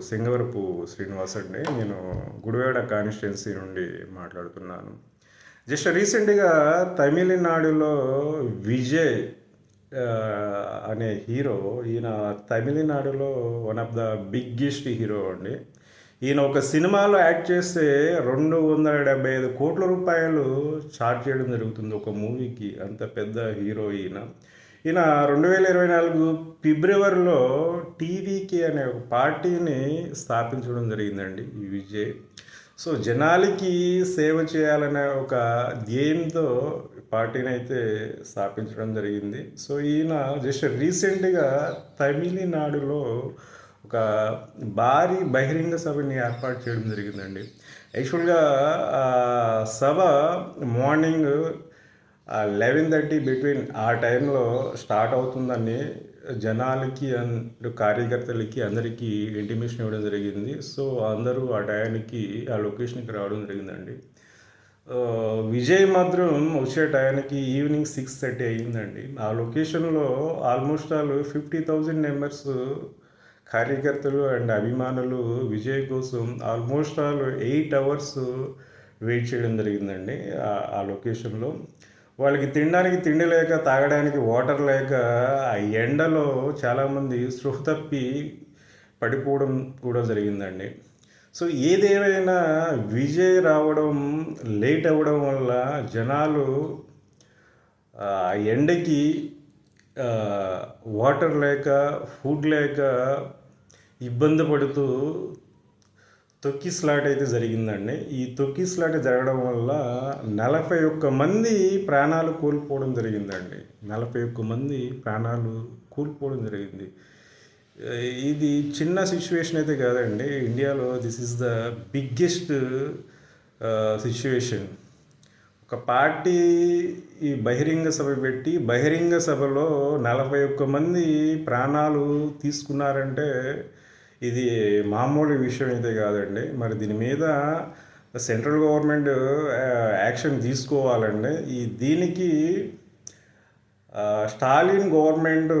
సింగవరపు శ్రీనివాస్ అండి. నేను గుడివాడ కాన్స్టిట్యున్సీ నుండి మాట్లాడుతున్నాను. జస్ట్ రీసెంట్గా తమిళనాడులో విజయ్ అనే హీరో ఈయన తమిళనాడులో one of the biggest hero అండి. ఈయన ఒక సినిమాలో యాక్ట్ చేస్తే రెండు వందల డెబ్బై ఐదు కోట్ల రూపాయలు చార్జ్ చేయడం జరుగుతుంది ఒక మూవీకి. అంత పెద్ద హీరో ఈయన. ఈయన రెండు వేల ఇరవై నాలుగు ఫిబ్రవరిలో టీవీకే అనే ఒక పార్టీని స్థాపించడం జరిగిందండి ఈ విజయ్. సో జనాలకి సేవ చేయాలనే ఒక ధ్యేయంతో పార్టీని అయితే స్థాపించడం జరిగింది. సో ఈయన జస్ట్ రీసెంట్గా తమిళనాడులో ఒక భారీ బహిరంగ సభని ఏర్పాటు చేయడం జరిగిందండి. యాక్చువల్గా సభ మార్నింగ్ లెవెన్ థర్టీ బిట్వీన్ ఆ టైంలో స్టార్ట్ అవుతుందని జనాలకి అండ్ కార్యకర్తలకి అందరికీ ఇంటిమేషన్ ఇవ్వడం జరిగింది. సో అందరూ ఆ టయానికి ఆ లొకేషన్కి రావడం జరిగిందండి. విజయ్ మాత్రం వచ్చే టయానికి ఈవినింగ్ సిక్స్ థర్టీ అయ్యిందండి. ఆ లొకేషన్లో almost all fifty thousand members కార్యకర్తలు అండ్ అభిమానులు విజయ్ కోసం almost all eight hours wait చేయడం జరిగిందండి. ఆ లొకేషన్లో వాళ్ళకి తినడానికి తిండి లేక తాగడానికి వాటర్ లేక ఆ ఎండలో చాలామంది సృహ తప్పి పడిపోవడం కూడా జరిగిందండి. సో ఏదేమైనా విజయ్ రావడం లేట్ అవ్వడం వల్ల జనాలు ఆ ఎండకి వాటర్ లేక ఫుడ్ లేక ఇబ్బంది పడుతూ తొక్కి స్లాట్ అయితే జరిగిందండి. ఈ తొక్కి స్లాట్ జరగడం వల్ల నలభై ఒక్క మంది ప్రాణాలు కోల్పోవడం జరిగిందండి. నలభై ఒక్క మంది ప్రాణాలు కోల్పోవడం జరిగింది. ఇది చిన్న సిచ్యువేషన్ అయితే కాదండి. ఇండియాలో this is the biggest situation. ఒక పార్టీ ఈ బహిరంగ సభ పెట్టి బహిరంగ సభలో నలభై ఒక్క మంది ప్రాణాలు తీసుకున్నారంటే ఇది మామూలు విషయం అయితే కాదండి. మరి దీని మీద సెంట్రల్ గవర్నమెంట్ యాక్షన్ తీసుకోవాలండి. ఈ దీనికి స్టాలిన్ గవర్నమెంట్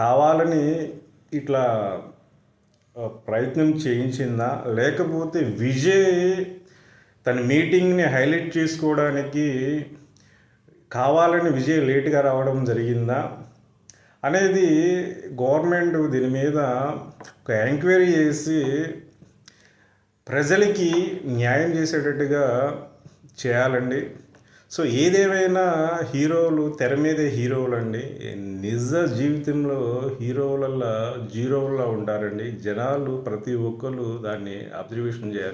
కావాలని ఇట్లా ప్రయత్నం చేయించిందా? లేకపోతే విజయ్ తన మీటింగ్ని హైలైట్ చేసుకోవడానికి కావాలని విజయ్ లేట్గా రావడం జరిగిందా? అనేది గవర్నమెంట్ దీని మీద ఒక ఎంక్వైరీ చేసి ప్రజలకి న్యాయం చేసేటట్టుగా చేయాలండి. సో ఏదేమైనా హీరోలు తెర మీదే హీరోలు అండి నిజ జీవితంలో హీరోలల్లా జీరోల్లా ఉంటారండి జనాలు ప్రతి ఒక్కరు దాన్ని అబ్జర్వేషన్ చేయాలి.